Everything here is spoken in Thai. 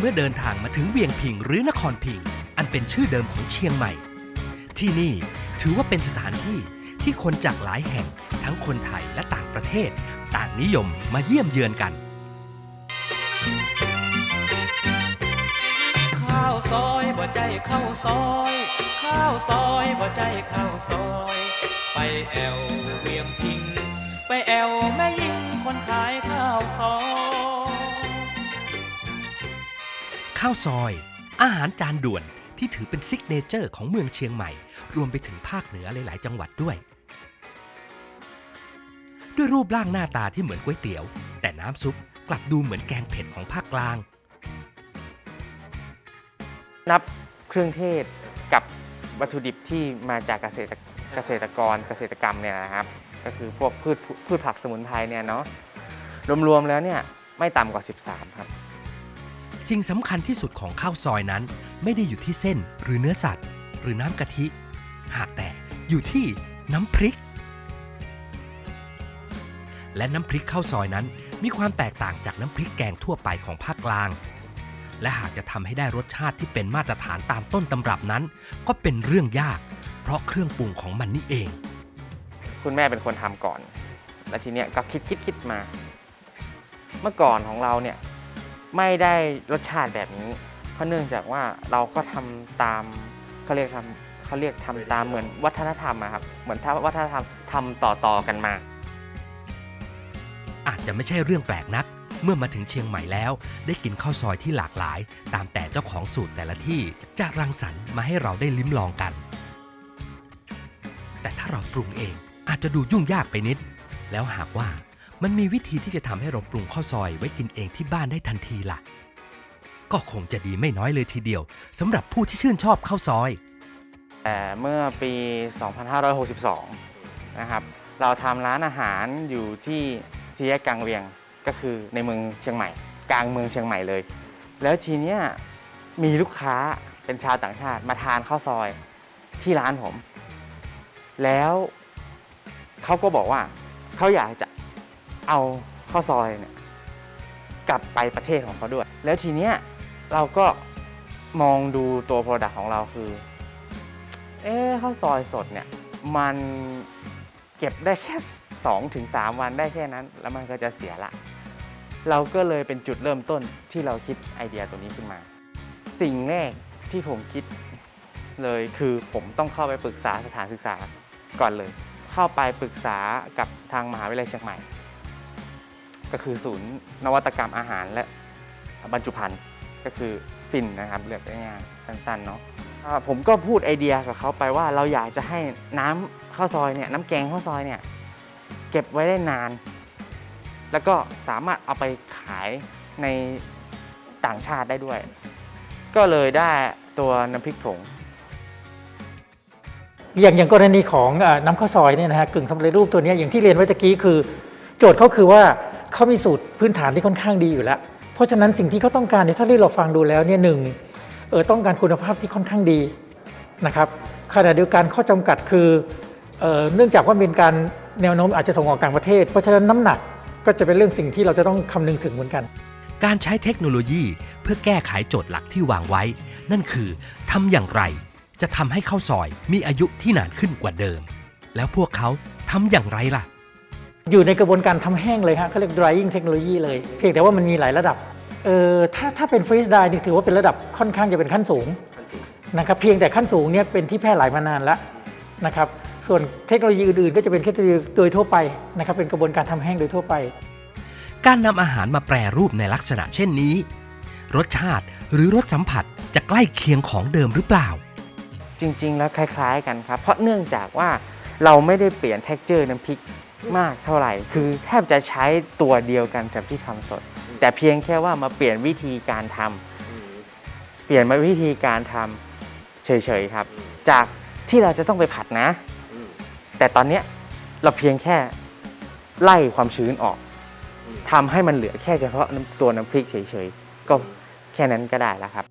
เมื่อเดินทางมาถึงเวียงพิงหรือนครพิง อันเป็นชื่อเดิมของเชียงใหม่ ที่นี่ถือว่าเป็นสถานที่ที่คนจากหลายแห่งทั้งคนไทยและต่างประเทศ ต่างนิยมมาเยี่ยมเยือนกัน ข้าวซอยบ่ใจข้าวซอย ข้าวซอยบ่ใจข้าวซอย ไปแอวเวียงพิง ไปแอวแม่ยิงคนขายข้าวซอย ข้าวซอย อาหารจานด่วนที่ถือเป็นซิกเนเจอร์ของเมืองเชียงใหม่ รวมไปถึงภาคเหนือหลาย ๆ จังหวัดด้วย ด้วยรูปร่างหน้าตาที่เหมือนก๋วยเตี๋ยว แต่น้ำซุปกลับดูเหมือนแกงเผ็ดของภาคกลาง นับเครื่องเทศกับวัตถุดิบที่มาจากเกษตรเกษตรกรเกษตรกรรมเนี่ยนะครับ ก็คือพวกพืชพืชผักสมุนไพรเนี่ยเนาะรวมๆแล้วเนี่ยไม่ต่ำกว่า 13 ครับ สิ่งสำคัญที่สุดของข้าวซอยนั้น ไม่ได้อยู่ที่เส้นหรือเนื้อสัตว์ หรือน้ำกะทิ หากแต่อยู่ที่น้ำพริก และน้ำพริกข้าวซอยนั้น มีความแตกต่างจากน้ำพริกแกงทั่วไปของภาคกลาง และหากจะทำให้ได้รสชาติที่เป็นมาตรฐานตามต้นตำรับนั้น ก็เป็นเรื่องยาก เพราะเครื่องปรุงของมันนี่เอง คุณแม่เป็นคนทำก่อน แล้วทีเนี้ยก็คิดคิดคิดมา เมื่อก่อนของเราเนี่ย ไม่ได้รสชาติแบบนี้ เพราะเนื่องจากว่าเราก็ทำตามเขาเรียกทำเขาเรียกทำตามเหมือนวัฒนธรรมอะครับเหมือนถ้าวัฒนธรรมทำต่อต่อๆกันมา อาจจะไม่ใช่เรื่องแปลกนัก เมื่อมาถึงเชียงใหม่แล้ว ได้กินข้าวซอยที่หลากหลาย ตามแต่เจ้าของสูตรแต่ละที่จะรังสรรค์มาให้เราได้ลิ้มลองกัน แต่ถ้าเราปรุงเองอาจจะดูยุ่งยากไปนิด แล้วหากว่า มันมีวิธีที่จะทำให้เราปรุงข้าวซอยไว้กินเองที่บ้านได้ทันทีล่ะ ก็คงจะดีไม่น้อยเลยทีเดียวสำหรับผู้ที่ชื่นชอบข้าวซอย แต่เมื่อปี 2562 นะครับ เราทำร้านอาหารอยู่ที่เซียกกลางเวียงก็คือในเมืองเชียงใหม่ กลางเมืองเชียงใหม่เลย แล้วทีเนี้ยมีลูกค้าเป็นชาวต่างชาติมาทานข้าวซอยที่ร้านผม แล้วเขาก็บอกว่าเขาอยากจะ เอาข้าวซอยเนี่ยกลับไปประเทศของเขาด้วย แล้วทีเนี้ยเราก็มองดูตัวโปรดักต์ของเราคือ เอ๊ะข้าวซอยสดเนี่ยมันเก็บได้แค่2-3ถึง3วันได้แค่นั้น แล้วมันก็จะเสียละ เราก็เลยเป็นจุดเริ่มต้นที่เราคิดไอเดียตัวนี้ขึ้นมา สิ่งแรกที่ผมคิดเลยคือผมต้องเข้าไปปรึกษาสถานศึกษาก่อนเลย เข้าไปปรึกษากับทางมหาวิทยาลัยเชียงใหม่ ก็คือศูนย์นวัตกรรมอาหารและบรรจุภัณฑ์ก็คือฟินนะครับเรียกง่ายๆสั้นๆเนาะผมก็พูดไอเดียกับเขาไปว่าเราอยากจะให้น้ำข้าวซอยเนี่ยน้ำแกงข้าวซอยเนี่ยเก็บไว้ได้นาน แล้วก็สามารถเอาไปขายในต่างชาติได้ด้วย ก็เลยได้ตัวน้ำพริกผงอย่างอย่างกรณีของน้ำข้าวซอยเนี่ยนะฮะกึ่งสำเร็จรูปตัวนี้อย่างที่เรียนไว้ตะกี้คือ โจทย์เขาคือว่า เขามีสูตรพื้นฐานที่ค่อนข้างดีอยู่แล้ว เพราะฉะนั้นสิ่งที่เขาต้องการเนี่ยถ้าที่เราฟังดูแล้วเนี่ยหนึ่งเออต้องการคุณภาพที่ค่อนข้างดีนะครับขณะเดียวกันข้อจำกัดคือเอ่อเนื่องจากว่าเป็นการแนวโน้มอาจจะส่งออกต่างประเทศ เพราะฉะนั้นน้ำหนักก็จะเป็นเรื่องสิ่งที่เราจะต้องคำนึงถึงเหมือนกัน การใช้เทคโนโลยีเพื่อแก้ไขโจทย์หลักที่วางไว้ นั่นคือทำอย่างไร จะทำให้ข้าวซอยมีอายุที่นานขึ้นกว่าเดิม แล้วพวกเขาทำอย่างไรล่ะ อยู่ในกระบวนการทำแห้งเลยฮะเขาเรียก drying technology เลย เพียงแต่ว่ามันมีหลายระดับเออถ้าถ้าเป็น freeze dry นี่ถือว่าเป็นระดับค่อนข้างจะเป็นขั้นสูงนะครับเพียงแต่ขั้นสูงเนี่ยเป็นที่แพร่หลายมานานแล้วนะครับส่วนเทคโนโลยีอื่นๆ ก็จะเป็นเทคโนโลยีโดยทั่วไปนะครับเป็นกระบวนการทำแห้งโดยทั่วไป การนำอาหารมาแปรรูปในลักษณะเช่นนี้ รสชาติหรือรสสัมผัสจะใกล้เคียงของเดิมหรือเปล่า จริงๆ แล้วคล้าย ๆ กันครับ เพราะเนื่องจากว่าเราไม่ได้เปลี่ยน t e x t อร์น้ำพริก มากเท่าไหร่ คือแทบจะใช้ตัวเดียวกันกับที่ทำสด แต่เพียงแค่ว่ามาเปลี่ยนวิธีการทำเปลี่ยนมาวิธีการทำเฉยๆครับ จากที่เราจะต้องไปผัดนะแต่ตอนเนี้ยเราเพียงแค่ไล่ความชื้นออกทำให้มันเหลือแค่เฉพาะน้ำตัวน้ำพริกเฉยๆก็แค่นั้นก็ได้แล้วครับ